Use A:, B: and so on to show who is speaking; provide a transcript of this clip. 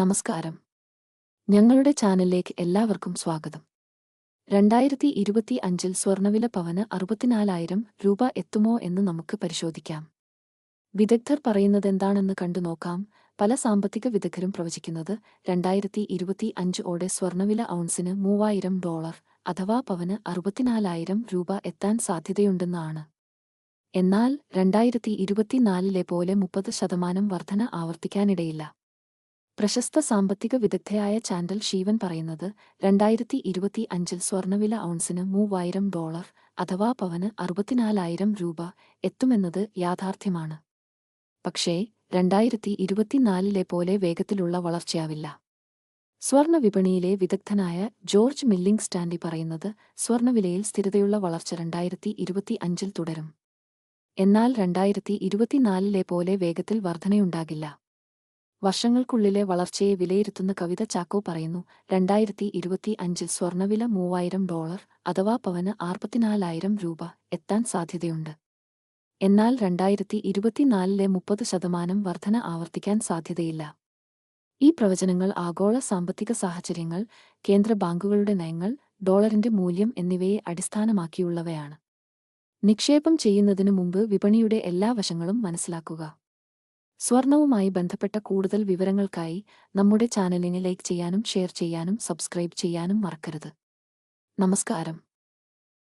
A: നമസ്കാരം. ഞങ്ങളുടെ ചാനലിലേക്ക് എല്ലാവർക്കും സ്വാഗതം. രണ്ടായിരത്തി ഇരുപത്തി അഞ്ചിൽ സ്വർണവില പവന് അറുപത്തിനാലായിരം രൂപ എത്തുമോ എന്ന് നമുക്ക് പരിശോധിക്കാം. വിദഗ്ധർ പറയുന്നതെന്താണെന്ന് കണ്ടു നോക്കാം. പല സാമ്പത്തിക വിദഗ്ധരും പ്രവചിക്കുന്നത് രണ്ടായിരത്തി ഇരുപത്തി അഞ്ച് ഓടെ സ്വർണവില ഔൺസിന് മൂവായിരം ഡോളർ അഥവാ പവന് അറുപത്തിനാലായിരം രൂപ എത്താൻ സാധ്യതയുണ്ടെന്നാണ്. എന്നാൽ രണ്ടായിരത്തി ഇരുപത്തിനാലിലെ പോലെ മുപ്പത് ശതമാനം വർധന ആവർത്തിക്കാനിടയില്ല. പ്രശസ്ത സാമ്പത്തിക വിദഗ്ധയായ ചാൻഡൽ ഷീവൻ പറയുന്നത് രണ്ടായിരത്തി ഇരുപത്തി അഞ്ചിൽ സ്വർണവില ഔൺസിന് മൂവായിരം ഡോളർ അഥവാ പവന് അറുപത്തിനാലായിരം രൂപ എത്തുമെന്നത് യാഥാർത്ഥ്യമാണ്. പക്ഷേ രണ്ടായിരത്തി ഇരുപത്തിനാലിലെ പോലെ വേഗത്തിലുള്ള വളർച്ചയാവില്ല. സ്വർണ വിപണിയിലെ വിദഗ്ധനായ ജോർജ് മില്ലിംഗ് സ്റ്റാൻഡി പറയുന്നത് സ്വർണവിലയിൽ സ്ഥിരതയുള്ള വളർച്ച രണ്ടായിരത്തി ഇരുപത്തി അഞ്ചിൽ തുടരും. എന്നാൽ രണ്ടായിരത്തി ഇരുപത്തിനാലിലെ പോലെ വേഗത്തിൽ വർധനയുണ്ടാകില്ല. വർഷങ്ങൾക്കുള്ളിലെ വളർച്ചയെ വിലയിരുത്തുന്ന കവിത ചാക്കോ പറയുന്നു രണ്ടായിരത്തി ഇരുപത്തി അഞ്ചിൽ സ്വർണവില മൂവായിരം ഡോളർ അഥവാ പവന് ആർപ്പത്തിനാലായിരം രൂപ എത്താൻ സാധ്യതയുണ്ട്. എന്നാൽ രണ്ടായിരത്തി ഇരുപത്തിനാലിലെ മുപ്പത് ശതമാനം വർധന ആവർത്തിക്കാൻ സാധ്യതയില്ല. ഈ പ്രവചനങ്ങൾ ആഗോള സാമ്പത്തിക സാഹചര്യങ്ങൾ കേന്ദ്ര ബാങ്കുകളുടെ നയങ്ങൾ ഡോളറിന്റെ മൂല്യം എന്നിവയെ അടിസ്ഥാനമാക്കിയുള്ളവയാണ്. നിക്ഷേപം ചെയ്യുന്നതിനു മുമ്പ് വിപണിയുടെ എല്ലാ വശങ്ങളും മനസ്സിലാക്കുക. സ്വർണവുമായി ബന്ധപ്പെട്ട കൂടുതൽ വിവരങ്ങൾക്കായി നമ്മുടെ ചാനലിനെ ലൈക്ക് ചെയ്യാനും ഷെയർ ചെയ്യാനും സബ്സ്ക്രൈബ് ചെയ്യാനും മറക്കരുത്. നമസ്കാരം.